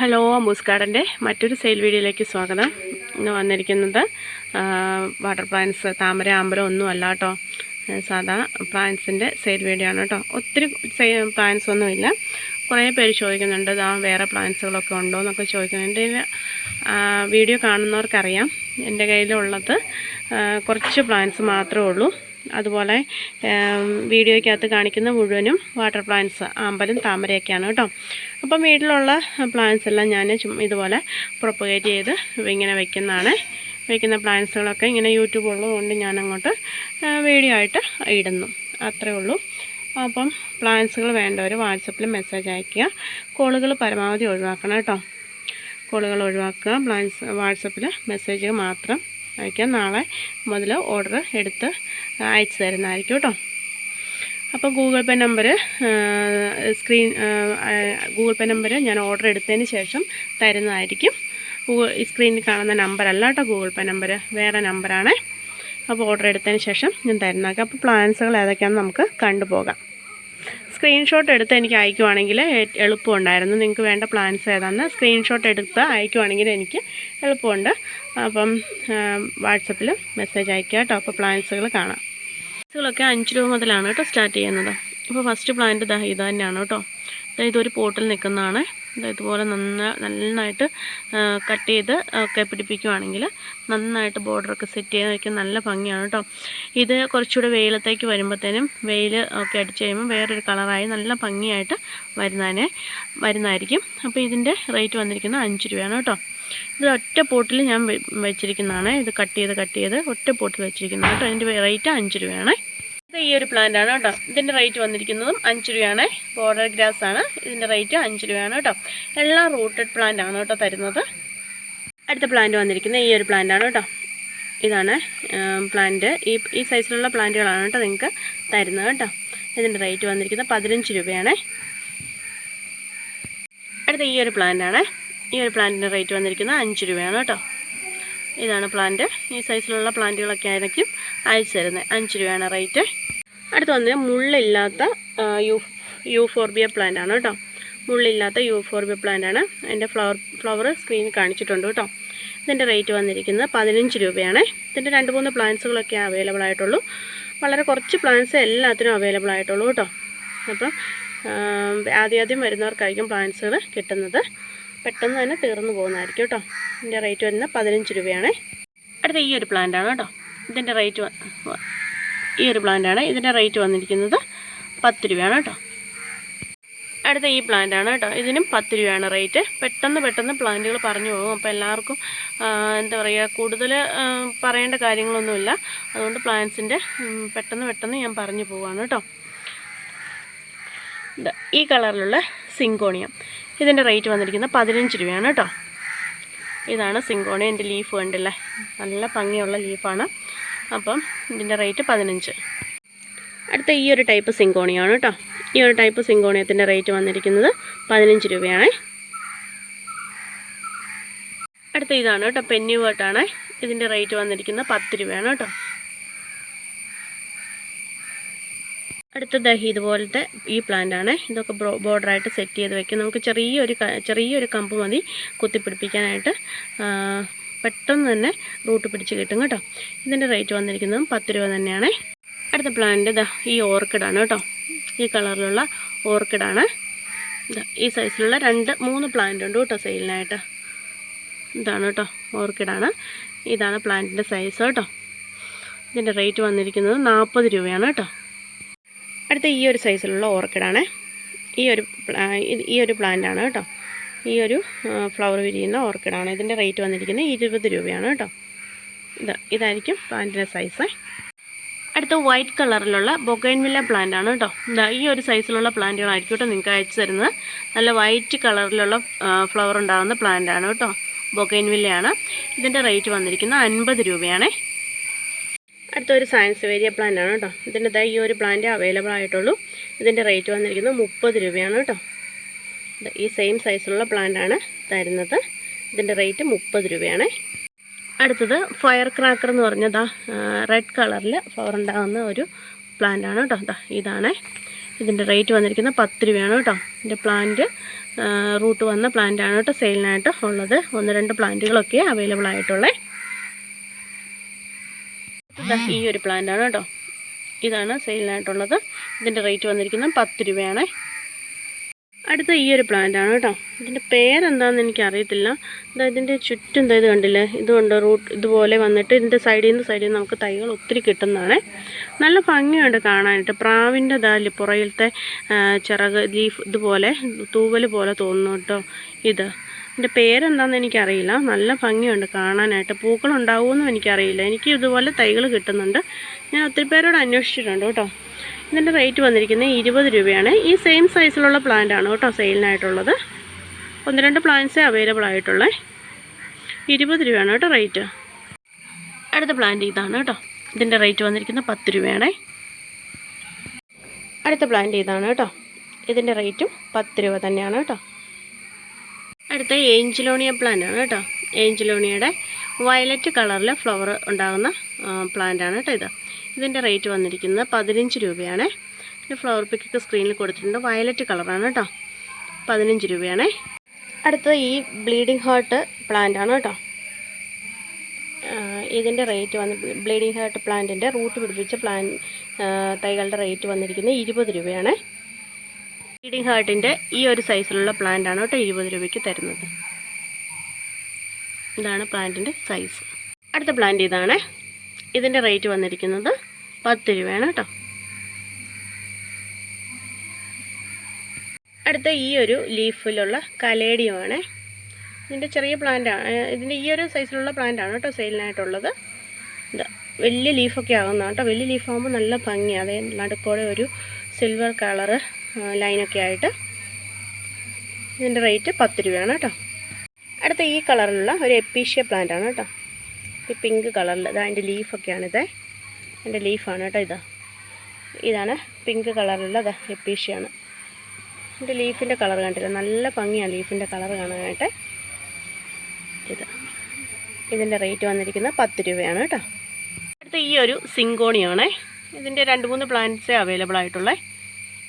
Hello മുസ്കാടന്റെ മറ്റൊരു sale വീഡിയോയിലേക്ക് സ്വാഗതം. ഇന്ന് വന്നിരിക്കുന്നത് വാട്ടർ പ്ലാന്റ്സ് താമര ആമ്പലം ഒന്നും അല്ല കേട്ടോ. സാധാ പ്ലാന്റ്സിന്റെ സെയിൽ വീഡിയോ ആണ് കേട്ടോ. ഒത്തിരി പ്ലാന്റ്സ് ഒന്നുമില്ല. കുറേ പേര് ചോദിക്കുന്നുണ്ട് ഇതാ വേറെ പ്ലാന്റ്സുകളൊക്കെ ഉണ്ടോ? എന്നൊക്കെ ചോദിക്കുന്നുണ്ട്. വീഡിയോ കാണുന്നവർക്കറിയാം. എന്റെ കയ്യിലുള്ളത് കുറച്ച് പ്ലാന്റ്സ് മാത്രമേ ഉള്ളൂ. അതുപോലെ വീഡിയോയ്ക്കകത്ത് കാണിക്കുന്ന മുഴുവനും വാട്ടർ പ്ലാന്റ്സ് ആമ്പലും താമരയൊക്കെയാണ് കേട്ടോ. അപ്പം വീട്ടിലുള്ള പ്ലാന്റ്സ് എല്ലാം ഞാൻ ഇതുപോലെ പ്രൊപ്പഗേറ്റ് ചെയ്ത് ഇങ്ങനെ വയ്ക്കുന്നതാണ് വയ്ക്കുന്ന പ്ലാന്റ്സുകളൊക്കെ ഇങ്ങനെ യൂട്യൂബ് ഉള്ളതുകൊണ്ട് ഞാനങ്ങോട്ട് വീഡിയോ ആയിട്ട് ഇടുന്നു. അത്രേ ഉള്ളൂ. അപ്പം പ്ലാന്റ്സുകൾ വേണ്ടവർ വാട്സപ്പിൽ മെസ്സേജ് അയക്കുക കോളുകൾ പരമാവധി ഒഴിവാക്കണം കേട്ടോ. കോളുകൾ ഒഴിവാക്കുക. പ്ലാന്റ്സ് വാട്സപ്പിൽ മെസ്സേജ് മാത്രം അയക്കുക നാളെ മുതൽ ഓർഡർ എടുത്ത് അയച്ചു തരുന്നതായിരിക്കും കേട്ടോ. അപ്പോൾ Google pay number screen Google pay number ഞാൻ ഓർഡർ എടുത്തതിന് ശേഷം തരുന്നതായിരിക്കും. ഗൂഗിൾ സ്ക്രീനിൽ കാണുന്ന നമ്പറല്ല കേട്ടോ ഗൂഗിൾ പേ നമ്പർ വേറെ നമ്പറാണ് അപ്പോൾ ഓർഡർ എടുത്തതിന് ശേഷം ഞാൻ തരുന്നതൊക്കെ അപ്പോൾ പ്ലാൻസുകൾ ഏതൊക്കെയാണെന്ന് നമുക്ക് കണ്ടുപോകാം. സ്ക്രീൻഷോട്ട് എടുത്ത് എനിക്ക് അയക്കുവാണെങ്കിൽ എളുപ്പം എളുപ്പമുണ്ടായിരുന്നു. നിങ്ങൾക്ക് വേണ്ട പ്ലാൻസ് ഏതാണെന്ന് സ്ക്രീൻഷോട്ട് എടുത്ത് അയക്കുവാണെങ്കിൽ എനിക്ക് എളുപ്പമുണ്ട്. അപ്പം വാട്സപ്പിൽ മെസ്സേജ് അയക്കുക കേട്ടോ. അപ്പോൾ പ്ലാൻസുകൾ കാണാം. പ്ലാൻസുകളൊക്കെ അഞ്ച് രൂപ മുതലാണ് കേട്ടോ സ്റ്റാർട്ട് ചെയ്യുന്നത്. അപ്പോൾ ഫസ്റ്റ് പ്ലാന്റ് ഇതാ ഇത് തന്നെയാണ് കേട്ടോ. ഇതൊരു പോട്ടിൽ നിൽക്കുന്നതാണ്. ഇതുപോലെ നന്ന നന്നായിട്ട് കട്ട് ചെയ്ത് ഒക്കെ പിടിപ്പിക്കുവാണെങ്കിൽ നന്നായിട്ട് ബോർഡറൊക്കെ സെറ്റ് ചെയ്ത് വയ്ക്കാൻ നല്ല ഭംഗിയാണ് കേട്ടോ ഇത് കുറച്ചുകൂടെ വെയിലത്തേക്ക് വരുമ്പോഴത്തേനും വെയിൽ ഒക്കെ അടിച്ച് കഴിയുമ്പോൾ വേറൊരു കളറായി നല്ല ഭംഗിയായിട്ട് വരുന്നതിനെ വരുന്നതായിരിക്കും. അപ്പോൾ ഇതിന്റെ റേറ്റ് വന്നിരിക്കുന്നത് അഞ്ച് രൂപയാണ് കേട്ടോ ഇത് ഒറ്റ പോട്ടിൽ ഞാൻ വെച്ചിരിക്കുന്നതാണ്. ഇത് കട്ട് ചെയ്ത് കട്ട് ചെയ്ത് ഒറ്റ പോട്ടിൽ വെച്ചിരിക്കുന്നതാണ് കേട്ടോ അതിന്റെ റേറ്റ് അഞ്ച് രൂപയാണ്. ഇത് ഈ ഒരു പ്ലാന്റ് ആണ് കേട്ടോ. ഇതിന്റെ റേറ്റ് വന്നിരിക്കുന്നതും അഞ്ച് രൂപയാണ്. ബോർഡർ ഗ്രാസ് ആണ്. ഇതിന്റെ റേറ്റ് അഞ്ച് രൂപയാണ് കേട്ടോ. എല്ലാം റൂട്ടഡ് പ്ലാന്റ് ആണ് കേട്ടോ തരുന്നത്. അടുത്ത പ്ലാന്റ് വന്നിരിക്കുന്നത് ഈ ഒരു പ്ലാന്റ് ആണ് കേട്ടോ. ഇതാണ് പ്ലാന്റ് ഈ ഈ സൈസിലുള്ള പ്ലാന്റുകളാണ് കേട്ടോ നിങ്ങൾക്ക് തരുന്നത് കേട്ടോ. ഇതിന്റെ റേറ്റ് വന്നിരിക്കുന്നത് പതിനഞ്ച് രൂപയാണ്. അടുത്ത ഈ ഒരു പ്ലാന്റ് ആണ്. ഈ ഒരു പ്ലാന്റിന്റെ റേറ്റ് വന്നിരിക്കുന്നത് അഞ്ച് രൂപയാണ് കേട്ടോ. ഇതാണ് പ്ലാന്റ്. ഈ സൈസിലുള്ള പ്ലാന്റുകളൊക്കെ ആയിരിക്കും അയച്ചു തരുന്നത്. അഞ്ച് രൂപയാണ് റേറ്റ്. അടുത്ത് വന്നത് മുള്ളില്ലാത്ത യു യൂഫോർബിയ പ്ലാന്റ് ആണ് കേട്ടോ. മുള്ളില്ലാത്ത യൂഫോർബിയ പ്ലാന്റ് ആണ് അതിന്റെ ഫ്ലവർ ഫ്ലവർ സ്ക്രീനിൽ കാണിച്ചിട്ടുണ്ട് കേട്ടോ. ഇതിന്റെ റേറ്റ് വന്നിരിക്കുന്നത് പതിനഞ്ച് രൂപയാണ്. ഇതിന്റെ രണ്ട് മൂന്ന് പ്ലാന്റ്സുകളൊക്കെ അവൈലബിൾ ആയിട്ടുള്ളൂ. വളരെ കുറച്ച് പ്ലാന്റ്സ് എല്ലാത്തിനും അവൈലബിൾ ആയിട്ടുള്ളൂ കേട്ടോ. അപ്പം ആദ്യം ആദ്യം വരുന്നവർക്കായിരിക്കും പ്ലാന്റ്സുകൾ കിട്ടുന്നത്. പെട്ടെന്ന് തന്നെ തീർന്നു പോകുന്നതായിരിക്കും കേട്ടോ. ഇതിന്റെ റേറ്റ് വരുന്നത് പതിനഞ്ച് രൂപയാണ്. അടുത്ത ഈ ഒരു പ്ലാന്റാണ് കേട്ടോ. ഇതിന്റെ റേറ്റ് ഈ ഒരു പ്ലാന്റാണ് ഇതിന്റെ റേറ്റ് വന്നിരിക്കുന്നത് പത്ത് രൂപയാണ് കേട്ടോ. അടുത്ത ഈ പ്ലാന്റാണ് കേട്ടോ. ഇതിനും പത്ത് രൂപയാണ് റേറ്റ് പെട്ടെന്ന് പെട്ടെന്ന് പ്ലാന്റുകൾ പറഞ്ഞു പോകും. അപ്പോൾ എല്ലാവർക്കും എന്താ പറയുക കൂടുതൽ പറയേണ്ട കാര്യങ്ങളൊന്നുമില്ല. അതുകൊണ്ട് പ്ലാന്റ്സിന്റെ പെട്ടെന്ന് പെട്ടെന്ന് ഞാൻ പറഞ്ഞു പോവാണ് കേട്ടോ. ഈ കളറിലുള്ള സിങ്കോണിയം. ഇതിന്റെ റേറ്റ് വന്നിരിക്കുന്നത് പതിനഞ്ച് രൂപയാണ് കേട്ടോ. ഇതാണ് സിങ്കോണിയന്റെ ലീഫ് കണ്ടില്ലേ? നല്ല ഭംഗിയുള്ള ലീഫാണ്. അപ്പം ഇതിന്റെ റേറ്റ് പതിനഞ്ച്. അടുത്ത ഈ ഒരു ടൈപ്പ് സിങ്കോണിയാണ് കേട്ടോ. ഈ ഒരു ടൈപ്പ് സിങ്കോണിയത്തിന്റെ റേറ്റ് വന്നിരിക്കുന്നത് പതിനഞ്ച് രൂപയാണ്. അടുത്ത ഇതാണ് കേട്ടോ പെന്നി വേട്ടാണ് ഇതിന്റെ റേറ്റ് വന്നിരിക്കുന്നത് പത്ത് രൂപയാണ് കേട്ടോ. അടുത്ത ദഹി ഇതുപോലത്തെ ഈ പ്ലാന്റ് ആണ്. ഇതൊക്കെ ബോർഡറായിട്ട് സെറ്റ് ചെയ്ത് വെക്കും. നമുക്ക് ചെറിയൊരു ചെറിയൊരു കമ്പ് മതി കുത്തിപ്പിടിപ്പിക്കാനായിട്ട്. പെട്ടെന്ന് തന്നെ റൂട്ട് പിടിച്ച് കിട്ടും കേട്ടോ. ഇതിന്റെ റേറ്റ് വന്നിരിക്കുന്നതും പത്ത് രൂപ തന്നെയാണ്. അടുത്ത പ്ലാന്റ് ഇതാ ഈ ഓർക്കിഡാണ് കേട്ടോ. ഈ കളറിലുള്ള ഓർക്കിഡാണ് ഈ സൈസിലുള്ള രണ്ട് മൂന്ന് പ്ലാന്റ് ഉണ്ട് കേട്ടോ സെയിലിനായിട്ട് ഇതാണ് കേട്ടോ ഓർക്കിഡാണ് ഇതാണ് പ്ലാന്റിന്റെ സൈസ് കേട്ടോ. ഇതിന്റെ റേറ്റ് വന്നിരിക്കുന്നത് നാൽപ്പത് രൂപയാണ് കേട്ടോ. അടുത്ത ഈ ഒരു സൈസിലുള്ള ഓർക്കിഡാണ് ഈ ഒരു ഈ ഒരു പ്ലാന്റ് ആണ് കേട്ടോ. ഈ ഒരു ഫ്ലവർ വിരിയുന്ന ഓർക്കിഡാണ് ഇതിന്റെ റേറ്റ് വന്നിരിക്കുന്നത് ഇരുപത് രൂപയാണ് കേട്ടോ. ഇത് ഇതായിരിക്കും പ്ലാന്റിന്റെ സൈസ് അടുത്ത വൈറ്റ് കളറിലുള്ള ബൊഗൈൻവില്ല പ്ലാന്റ് ആണ് കേട്ടോ. ഈ ഒരു സൈസിലുള്ള പ്ലാന്റുകളായിരിക്കും കേട്ടോ നിങ്ങൾക്ക് അയച്ചു തരുന്നത്. നല്ല വൈറ്റ് കളറിലുള്ള ഫ്ലവർ ഉണ്ടാകുന്ന പ്ലാന്റ് ആണ് കേട്ടോ. ബൊഗൈൻവില്ലയാണ് ഇതിന്റെ റേറ്റ് വന്നിരിക്കുന്നത് അൻപത് രൂപയാണേ. അടുത്തൊരു സയൻസ് വേരിയ പ്ലാന്റ് ആണ് കേട്ടോ. ഇതിന്റെ ഈ ഒരു പ്ലാന്റ് അവൈലബിൾ ആയിട്ടുള്ളൂ. ഇതിന്റെ റേറ്റ് വന്നിരിക്കുന്നത് മുപ്പത് രൂപയാണ് കേട്ടോ. ഈ സെയിം സൈസിലുള്ള പ്ലാന്റ് ആണ് തരുന്നത്. ഇതിന്റെ റേറ്റ് മുപ്പത് രൂപയാണ്. അടുത്തത് ഫയർ ക്രാക്കർ എന്ന് പറഞ്ഞതാ റെഡ് കളറിൽ ഫ്ലവർ ഉണ്ടാകുന്ന ഒരു പ്ലാന്റ് ആണ് കേട്ടോ. ദാ ഇതാണ്. ഇതിന്റെ റേറ്റ് വന്നിരിക്കുന്നത് പത്ത് രൂപയാണ് കേട്ടോ. ഇതിന്റെ പ്ലാന്റ് റൂട്ട് വന്ന പ്ലാന്റാണ് കേട്ടോ. സെയിലിനായിട്ട് ഉള്ളത്. ഒന്ന് രണ്ട് പ്ലാന്റുകളൊക്കെ അവൈലബിൾ ആയിട്ടുള്ളത് ഈ ഒരു പ്ലാന്റാണ് കേട്ടോ. ഇതാണ് സെയിലിനായിട്ടുള്ളത് ഇതിന്റെ റേറ്റ് വന്നിരിക്കുന്നത് പത്ത് രൂപയാണ്. അടുത്ത ഈ ഒരു പ്ലാന്റാണ് കേട്ടോ. ഇതിന്റെ പേരെന്താണെന്ന് എനിക്ക് അറിയത്തില്ല ഇതാ ഇതിന്റെ ചുറ്റും എന്താ ഇത് കണ്ടില്ലേ? ഇതുകൊണ്ട് റൂട്ട് ഇതുപോലെ വന്നിട്ട് ഇതിന്റെ സൈഡിൽ നിന്ന് സൈഡിൽ നിന്ന് നമുക്ക് തൈകൾ ഒത്തിരി കിട്ടുന്നതാണ്. നല്ല ഭംഗിയുണ്ട് കാണാനായിട്ട്. പ്രാവിന്റെ ദാൽ പുറയിലത്തെ ചിറക് ലീഫ് ഇതുപോലെ തൂവൽ പോലെ തോന്നുന്നു കേട്ടോ ഇത്. ഇതിന്റെ പേരെന്താണെന്ന് എനിക്കറിയില്ല. നല്ല ഭംഗിയുണ്ട് കാണാനായിട്ട്. പൂക്കളുണ്ടാവുമെന്നും എനിക്കറിയില്ല. എനിക്ക് ഇതുപോലെ തൈകൾ കിട്ടുന്നുണ്ട്. ഞാൻ ഒത്തിരി പേരോട് അന്വേഷിച്ചിട്ടുണ്ട് കേട്ടോ. ഇതിന്റെ റേറ്റ് വന്നിരിക്കുന്നത് ഇരുപത് രൂപയാണ്. ഈ സെയിം സൈസിലുള്ള പ്ലാന്റ് ആണ് കേട്ടോ സെയിലിനായിട്ടുള്ളത്. ഒന്ന് രണ്ട് പ്ലാന്റ്സേ അവൈലബിൾ ആയിട്ടുള്ളത് ഇരുപത് രൂപയാണ് കേട്ടോ റേറ്റ്. അടുത്ത പ്ലാന്റ് ഇതാണ് കേട്ടോ. ഇതിന്റെ റേറ്റ് വന്നിരിക്കുന്നത് പത്ത് രൂപയാണ്. അടുത്ത പ്ലാന്റ് ഇതാണ് കേട്ടോ. ഇതിന്റെ റേറ്റും പത്ത് രൂപ തന്നെയാണ് കേട്ടോ. അടുത്ത ഏഞ്ചിലോണിയ പ്ലാന്റ് ആണ് കേട്ടോ. ഏഞ്ചലോണിയയുടെ വയലറ്റ് കളറിൽ ഫ്ലവർ ഉണ്ടാകുന്ന പ്ലാന്റ് ആണ് കേട്ടോ ഇത്. ഇതിന്റെ റേറ്റ് വന്നിരിക്കുന്നത് പതിനഞ്ച് രൂപയാണ്. ഫ്ലവർ പിക്കൊക്കെ സ്ക്രീനിൽ കൊടുത്തിട്ടുണ്ട്. വയലറ്റ് കളറാണ് കേട്ടോ. പതിനഞ്ച് രൂപയാണ്. അടുത്തത് ഈ ബ്ലീഡിങ് ഹാർട്ട് പ്ലാന്റ് ആണ് കേട്ടോ. ഇതിന്റെ റേറ്റ് വന്ന് ബ്ലീഡിങ് ഹാർട്ട് പ്ലാന്റിന്റെ റൂട്ട് പിടിപ്പിച്ച പ്ലാൻ തൈകളുടെ റേറ്റ് വന്നിരിക്കുന്നത് ഇരുപത് രൂപയാണ്. ബ്ലീഡിങ് ഹാർട്ടിന്റെ ഈ ഒരു സൈസിലുള്ള പ്ലാന്റ് ആണ് കേട്ടോ ഇരുപത് രൂപയ്ക്ക് തരുന്നത്. ഇതാണ് പ്ലാന്റിന്റെ സൈസ് അടുത്ത പ്ലാന്റ് ഇതാണ്. ഇതിന്റെ റേറ്റ് വന്നിരിക്കുന്നത് പത്ത് രൂപയാണ് കേട്ടോ. അടുത്ത ഈ ഒരു ലീഫിലുള്ള കലേഡിയമാണ്. ഇതിന്റെ ചെറിയ പ്ലാന്റാണ് ഇതിന്റെ ഈ ഒരു സൈസിലുള്ള പ്ലാന്റാണ് കേട്ടോ സെയിലിനായിട്ടുള്ളത് ഇത് വലിയ ലീഫൊക്കെ ആകുന്നതാണ് കേട്ടോ. വലിയ ലീഫാകുമ്പോൾ നല്ല ഭംഗി അതേ നടുക്കോടെ ഒരു സിൽവർ കളറ് ലൈനൊക്കെ ആയിട്ട് ഇതിന്റെ റേറ്റ് പത്ത് രൂപയാണ് കേട്ടോ. അടുത്ത ഈ കളറിലുള്ള ഒരു എപ്പീഷ്യ പ്ലാന്റ് ആണ് കേട്ടോ. ഈ പിങ്ക് കളറിൽ ഇതാ അതിന്റെ ലീഫൊക്കെയാണിത് എന്റെ ലീഫാണ് കേട്ടോ ഇതാ. ഇതാണ് പിങ്ക് കളറിലുള്ള ഇതാ എപ്പീഷ്യയാണ് ഇതിന്റെ ലീഫിന്റെ കളർ കണ്ടില്ല? നല്ല ഭംഗിയാണ് ലീഫിന്റെ കളർ കാണാനായിട്ട്. ഇത്. ഇതിന്റെ റേറ്റ് വന്നിരിക്കുന്നത് പത്ത് രൂപയാണ് കേട്ടോ. അടുത്ത ഈ ഒരു സിങ്കോണിയാണേ. ഇതിന്റെ രണ്ട് മൂന്ന് പ്ലാന്റ്സേ അവൈലബിൾ ആയിട്ടുള്ളേ.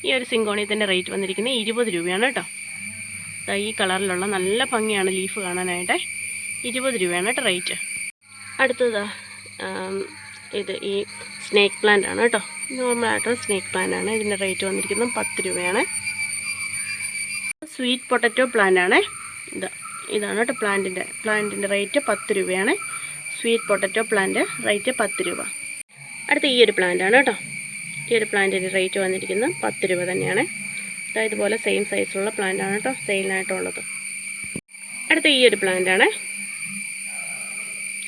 ഈ ഒരു സിങ്കോണിയത്തിന്റെ റേറ്റ് വന്നിരിക്കുന്നത് ഇരുപത് രൂപയാണ് കേട്ടോ. ഈ കളറിലുള്ള നല്ല ഭംഗിയാണ് ലീഫ് കാണാനായിട്ട്. ഇരുപത് രൂപയാണ് കേട്ടോ റേറ്റ് അടുത്തത് ഇത് ഈ സ്നേക്ക് പ്ലാന്റ് ആണ് കേട്ടോ. നോർമലായിട്ട് സ്നേക്ക് പ്ലാന്റ് ആണ്. ഇതിന്റെ റേറ്റ് വന്നിരിക്കുന്നത് പത്ത് രൂപയാണ്. സ്വീറ്റ് പൊട്ടറ്റോ പ്ലാന്റ് ആണ്. ഇതാ ഇതാണ് കേട്ടോ പ്ലാന്റിന്റെ പ്ലാന്റിന്റെ റേറ്റ് പത്ത് രൂപയാണ്. സ്വീറ്റ് പൊട്ടറ്റോ പ്ലാന്റ് റേറ്റ് പത്ത് രൂപ. അടുത്ത ഈ ഒരു പ്ലാന്റ് ആണ് കേട്ടോ. ഈ ഒരു പ്ലാന്റിന്റെ റേറ്റ് വന്നിരിക്കുന്നത് പത്ത് രൂപ തന്നെയാണ്. ഇതാ ഇതുപോലെ സെയിം സൈസിലുള്ള പ്ലാന്റാണ് കേട്ടോ സെയിലിനായിട്ടുള്ളത് അടുത്ത ഈ ഒരു പ്ലാന്റാണ്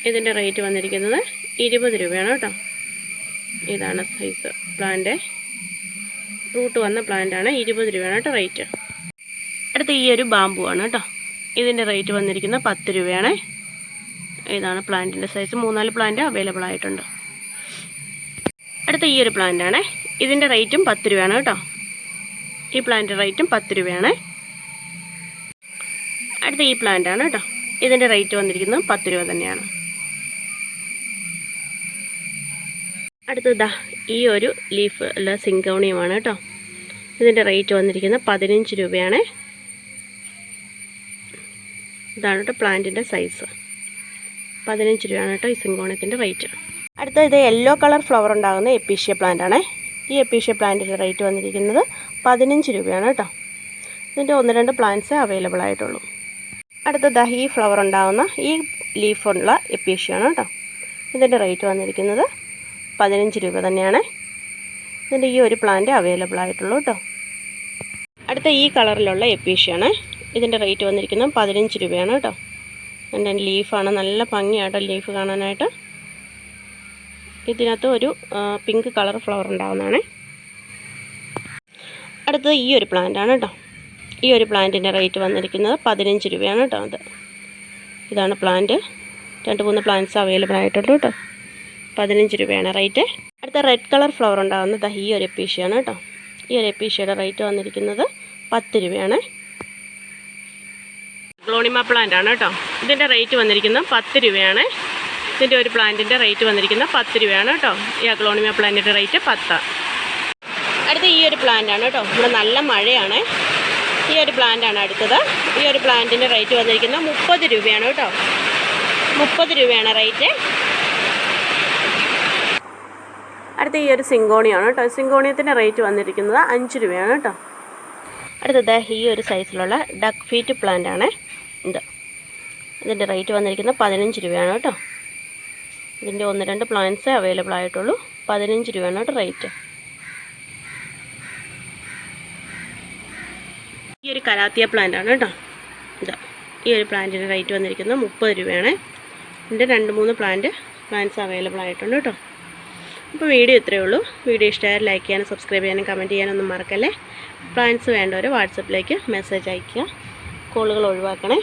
ഇതിന്റെ റേറ്റ് വന്നിരിക്കുന്നത് ഇരുപത് രൂപയാണ് കേട്ടോ ഇതാണ് സൈസ് പ്ലാന്റ് റൂട്ട് വന്ന പ്ലാന്റ് ആണ് ഇരുപത് രൂപയാണ് കേട്ടോ റേറ്റ് അടുത്ത ഈ ഒരു ബാമ്പു ആണ് കേട്ടോ ഇതിന്റെ റേറ്റ് വന്നിരിക്കുന്നത് പത്ത് രൂപയാണ്. ഇതാണ് പ്ലാന്റിന്റെ സൈസ് മൂന്നാൽ പ്ലാന്റ് അവൈലബിൾ ആയിട്ടുണ്ട്. അടുത്ത ഈ ഒരു പ്ലാന്റ് ആണ്. ഇതിന്റെ റേറ്റും പത്ത് രൂപയാണ് കേട്ടോ. ഈ പ്ലാന്റ് റേറ്റും പത്ത് രൂപയാണ്. അടുത്ത ഈ പ്ലാന്റ് ആണ് കേട്ടോ. ഇതിന്റെ റേറ്റ് വന്നിരിക്കുന്നത് പത്ത് രൂപ തന്നെയാണ്. അടുത്തതാ ഈ ഒരു ലീഫ് അല്ല സിങ്കോണിയമാണ് കേട്ടോ. ഇതിന്റെ റേറ്റ് വന്നിരിക്കുന്നത് പതിനഞ്ച് രൂപയാണ്. ഇതാണ് കേട്ടോ പ്ലാന്റിന്റെ സൈസ് പതിനഞ്ച് രൂപയാണ് കേട്ടോ ഈ സിങ്കോണിയത്തിന്റെ റേറ്റ് അടുത്ത ഇത് യെല്ലോ കളർ ഫ്ലവർ ഉണ്ടാകുന്ന എപ്പീഷ്യ പ്ലാന്റ് ആണ്. ഈ എപ്പീഷ്യ പ്ലാന്റിന്റെ റേറ്റ് വന്നിരിക്കുന്നത് പതിനഞ്ച് രൂപയാണ് കേട്ടോ ഇതിന്റെ ഒന്ന് രണ്ട് പ്ലാന്റ്സ് അവൈലബിൾ ആയിട്ടുള്ളൂ. അടുത്ത ഈ ഫ്ലവർ ഉണ്ടാകുന്ന ഈ ലീഫുള്ള എപ്പീഷ്യയാണ് കേട്ടോ ഇതിന്റെ റേറ്റ് വന്നിരിക്കുന്നത് പതിനഞ്ച് രൂപ തന്നെയാണ്. ഇതിന്റെ ഈ ഒരു പ്ലാന്റ് അവൈലബിൾ ആയിട്ടുള്ളൂ കേട്ടോ അടുത്ത ഈ കളറിലുള്ള എപ്പീഷ്യയാണ് ഇതിന്റെ റേറ്റ് വന്നിരിക്കുന്നത് പതിനഞ്ച് രൂപയാണ് കേട്ടോ എന്റെ ലീഫാണ് നല്ല ഭംഗിയാട്ടോ ലീഫ് കാണാനായിട്ട്. ഇതിനകത്ത് ഒരു പിങ്ക് കളർ ഫ്ലവർ ഉണ്ടാകുന്നതാണ് അടുത്തത് ഈ ഒരു പ്ലാന്റ് ആണ് കേട്ടോ ഈ ഒരു പ്ലാന്റിന്റെ റേറ്റ് വന്നിരിക്കുന്നത് പതിനഞ്ച് രൂപയാണ് കേട്ടോ അത്. ഇതാണ് പ്ലാന്റ് രണ്ട് മൂന്ന് പ്ലാന്റ്സ് അവൈലബിൾ ആയിട്ടുണ്ട് കേട്ടോ പതിനഞ്ച് രൂപയാണ് റേറ്റ് അടുത്ത റെഡ് കളർ ഫ്ലവർ ഉണ്ടാകുന്നത് ഈ ഒരു എപ്പീഷ്യയാണ് കേട്ടോ ഈ ഒരു എപ്പീഷ്യയുടെ റേറ്റ് വന്നിരിക്കുന്നത് പത്ത് രൂപയാണ്. ഗ്ലോണിമ പ്ലാന്റ് ആണ് കേട്ടോ ഇതിന്റെ റേറ്റ് വന്നിരിക്കുന്നത് പത്ത് രൂപയാണ്. ഇതിന്റെ ഒരു പ്ലാന്റിന്റെ റേറ്റ് വന്നിരിക്കുന്നത് പത്ത് രൂപയാണ് കേട്ടോ. ഈ അക്ലോണിമ പ്ലാന്റിന്റെ റേറ്റ് പത്താണ് അടുത്ത ഈ ഒരു പ്ലാന്റ് ആണ് കേട്ടോ. ഇവിടെ നല്ല മഴയാണ്. ഈ ഒരു പ്ലാന്റ് ആണ് അടുത്തത്. ഈ ഒരു പ്ലാന്റിന്റെ റേറ്റ് വന്നിരിക്കുന്നത് മുപ്പത് രൂപയാണ് കേട്ടോ. മുപ്പത് രൂപയാണ് റേറ്റ്. അടുത്ത ഈ ഒരു സിങ്കോണിയാണ് കേട്ടോ. സിങ്കോണിയത്തിന്റെ റേറ്റ് വന്നിരിക്കുന്നത് അഞ്ച് രൂപയാണ് കേട്ടോ. അടുത്തത് ഈ ഒരു സൈസിലുള്ള ഡക്ക് ഫീറ്റ് പ്ലാന്റ് ആണ്. ഇത് ഇതിന്റെ റേറ്റ് വന്നിരിക്കുന്നത് പതിനഞ്ച് രൂപയാണ് കേട്ടോ. ഇതിന്റെ ഒന്ന് രണ്ട് പ്ലാൻസേ അവൈലബിൾ ആയിട്ടുള്ളൂ. പതിനഞ്ച് രൂപയാണ് കേട്ടോ റേറ്റ് ഈ ഒരു കലാത്തിയ പ്ലാന്റ് ആണ് കേട്ടോ. ഇതാ ഈ ഒരു പ്ലാന്റിന്റെ റേറ്റ് വന്നിരിക്കുന്നത് മുപ്പത് രൂപയാണ്. ഇതിന്റെ രണ്ട് മൂന്ന് പ്ലാന്റ് പ്ലാന്റ്സ് അവൈലബിൾ ആയിട്ടുണ്ട് കേട്ടോ. അപ്പോൾ വീഡിയോ ഇത്രയേ ഉള്ളൂ. വീഡിയോ ഇഷ്ടമായാൽ ലൈക്ക് ചെയ്യാനും സബ്സ്ക്രൈബ് ചെയ്യാനും കമന്റ് ചെയ്യാനൊന്നും മറക്കല്ലേ. പ്ലാൻസ് വേണ്ടവർ വാട്സപ്പിലേക്ക് മെസ്സേജ് അയയ്ക്കുക. കോളുകൾ ഒഴിവാക്കണേ.